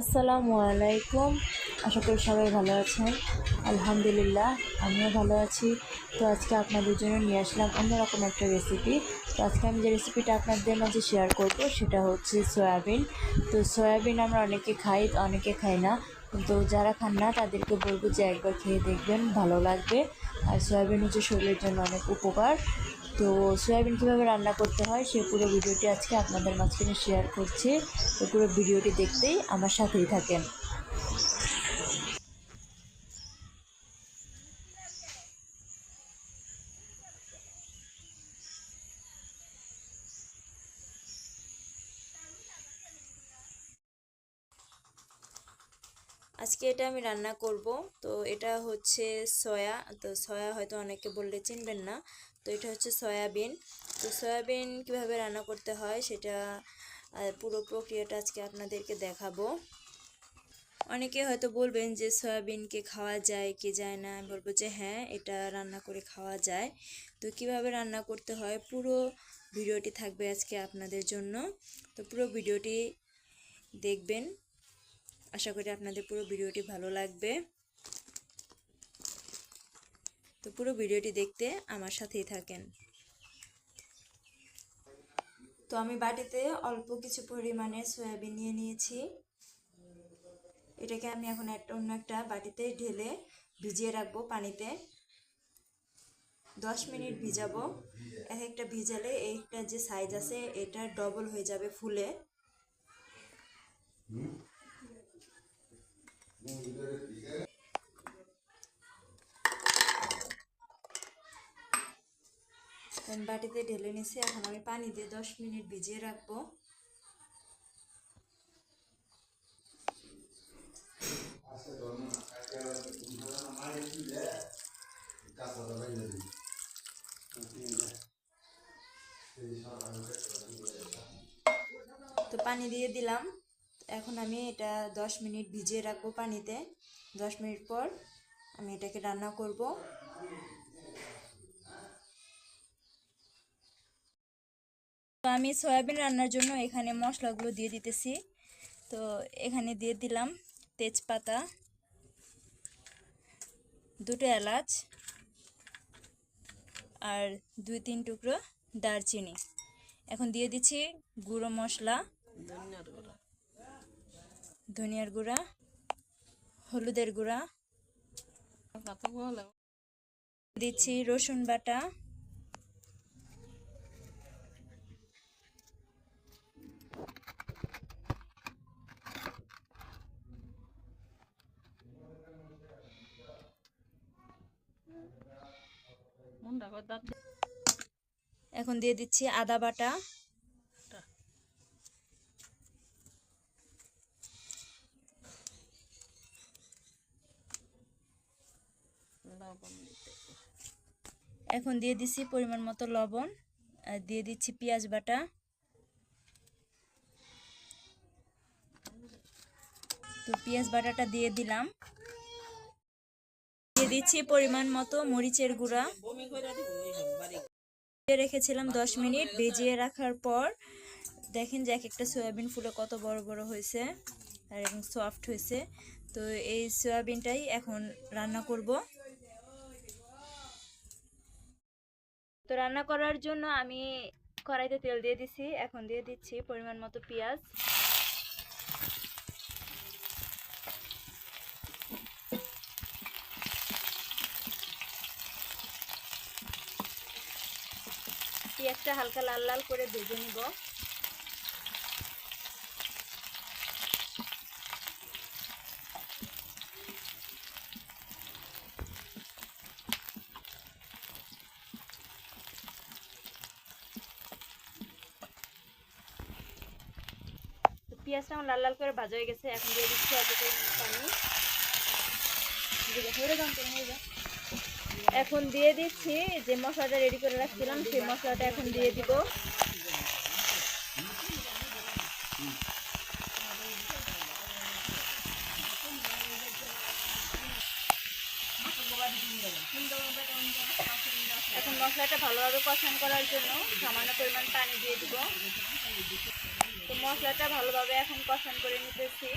আসসালামু আলাইকুম। আশা করি সবাই ভালো আছেন। আলহামদুলিল্লাহ, আমিও ভালো আছি। তো আজকে আপনাদের জন্য নিয়ে আসলাম অন্যরকম একটা রেসিপি তো আজকে আমি যে রেসিপিটা আপনাদের মাঝে শেয়ার করব, সেটা হচ্ছে সয়াবিন তো সয়াবিন আমরা অনেকে খাই অনেকে খাই না। কিন্তু যারা খান না, তাদেরকে বলব যে একবার খেয়ে দেখবেন, ভালো লাগবে। আর সয়াবিন হচ্ছে শরীরের জন্য অনেক উপকার। তো সয়াবিন কীভাবে রান্না করতে হয় সে পুরো ভিডিওটি আজকে আপনাদের মাঝখানে শেয়ার করছি। তো পুরো ভিডিওটি দেখতেই আমার সাথেই থাকেন। আজকে এটা আমি রান্না করব। তো এটা হচ্ছে সয়া। তো সয়া হয়তো অনেকে বললে চিনবেন না। তো এটা হচ্ছে সয়াবিন। তো সয়াবিন কীভাবে রান্না করতে হয় সেটা পুরো প্রক্রিয়াটা আজকে আপনাদেরকে দেখাবো। অনেকে হয়তো বলবেন যে সয়াবিনকে খাওয়া যায়, কি যায় না? আমি বলব যে হ্যাঁ এটা রান্না করে খাওয়া যায়। তো কীভাবে রান্না করতে হয় পুরো ভিডিওটি থাকবে আজকে আপনাদের জন্য। তো পুরো ভিডিওটি দেখবেন। আশা করি আপনাদের পুরো ভিডিওটি ভালো লাগবে। তো পুরো ভিডিওটি দেখতে আমার সাথেই থাকেন। তো আমি বাটিতে অল্প কিছু পরিমাণে সয়াবিন নিয়ে নিয়েছি। এটাকে আমি এখন একটা অন্য একটা বাটিতে ঢেলে ভিজিয়ে রাখব পানিতে। দশ মিনিট ভিজাবো। এক একটা ভিজালে এইটা যে সাইজ আছে, এটা ডবল হয়ে যাবে ফুলে। আমি বাটিতে ঢেলে নিছি। এখন আমি পানি দিয়ে দশ মিনিট ভিজিয়ে রাখব। তো পানি দিয়ে দিলাম। এখন আমি এটা দশ মিনিট ভিজিয়ে রাখব পানিতে। দশ মিনিট পর আমি এটাকে রান্না করব। তো আমি সয়াবিন রান্নার জন্য এখানে মশলাগুলো দিয়ে দিতেছি। তো এখানে দিয়ে দিলাম তেজপাতা, দুটো এলাচ আর দুই তিন টুকরো দারচিনি। এখন দিয়ে দিচ্ছি গুঁড়ো মশলা, ধনিয়ার গুঁড়া, হলুদের গুঁড়া, দিচ্ছি রসুন বাটা এখন দিয়ে দিচ্ছি আদা বাটা। এখন দিয়ে দিচ্ছি পরিমাণ মতো লবণ দিয়ে দিচ্ছি পেঁয়াজ বাটা। তো পেঁয়াজ বাটাটা দিয়ে দিলাম। দিয়ে দিচ্ছি পরিমাণ মতো মরিচের গুঁড়া। রেখেছিলাম দশ মিনিট ভিজিয়ে রাখার পর। দেখেন যে এক একটা সয়াবিন ফুলে কত বড় বড় হয়েছে আর এবং সফট হয়েছে। তো এই সয়াবিনটাই এখন রান্না করব। তো রান্না করার জন্য আমি কড়াইতে তেল দিয়ে দিছি। এখন দিয়ে দিচ্ছি পরিমাণ মতো পেঁয়াজ। পেঁয়াজটা হালকা লাল লাল করে ভেজে নিব। পেঁয়াজটা আমার লাল লাল করে ভাজা হয়ে গেছে, এখন দিয়ে দিচ্ছি অল্প পানি। হয়ে যান হয়ে এখন দিয়ে দিচ্ছি, যে মশলাটা রেডি করে রাখছিলাম, সেই মশলাটা এখন দিয়ে দিব। এখন মশলাটা ভালোভাবে কষান করার জন্য সামান্য পরিমাণ পানি দিয়ে দিব। তো মশলাটা ভালোভাবে এখন কষান করে নিতেছি।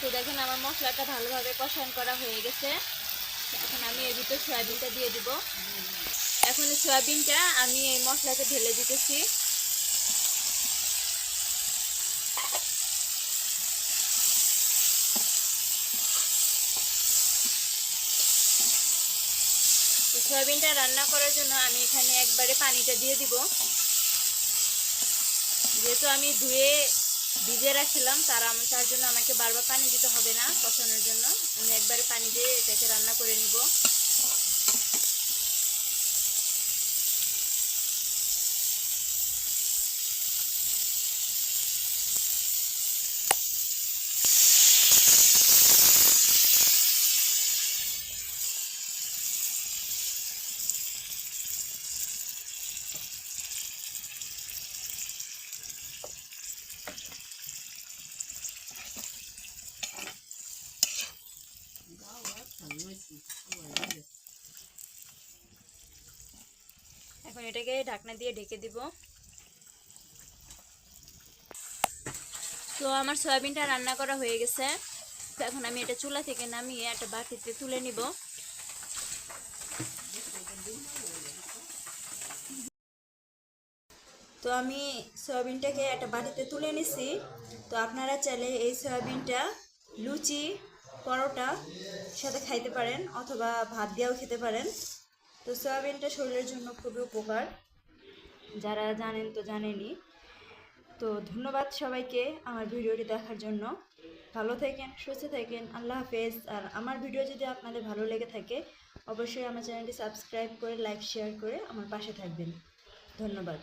তো দেখেন, আমার মশলাটা ভালোভাবে কষান করা হয়ে গেছে। এখন আমি এর ভিতরে সয়াবিনটা দিয়ে দিব। এখন সয়াবিনটা আমি এই মশলাকে ঢেলে দিতেছি। সয়াবিনটা রান্না করার জন্য আমি এখানে একবারে পানিটা দিয়ে দিব। যেহেতু আমি ধুয়ে ভিজে রাখছিলাম, তার তার জন্য আমাকে বারবার পানি দিতে হবে না কষানোর জন্য। আমি একবারে পানি দিয়ে এটাকে রান্না করে নিব। এখন এটাকে ঢাকনা দিয়ে ঢেকে দিব। তো আমার সয়াবিনটা রান্না করা হয়ে গেছে। তো এখন আমি এটা চুলা থেকে নামিয়ে একটা বাটিতে তুলে নিব। তো আমি সয়াবিনটাকে একটা বাটিতে তুলে নিছি। তো আপনারা চাইলে এই সয়াবিনটা লুচি, পরোটা সাথে খাইতে পারেন অথবা ভাত দিয়েও খেতে পারেন। তো সয়াবিনটা শরীরের জন্য খুবই উপকার। যারা জানেন তো জানেনই। তো ধন্যবাদ সবাইকে আমার ভিডিওটি দেখার জন্য। ভালো থাকেন, সুস্থ থাকেন, আল্লাহ হাফেজ। আর আমার ভিডিও যদি আপনাদের ভালো লেগে থাকে, অবশ্যই আমার চ্যানেলটি সাবস্ক্রাইব করে, লাইক, শেয়ার করে আমার পাশে থাকবেন। ধন্যবাদ।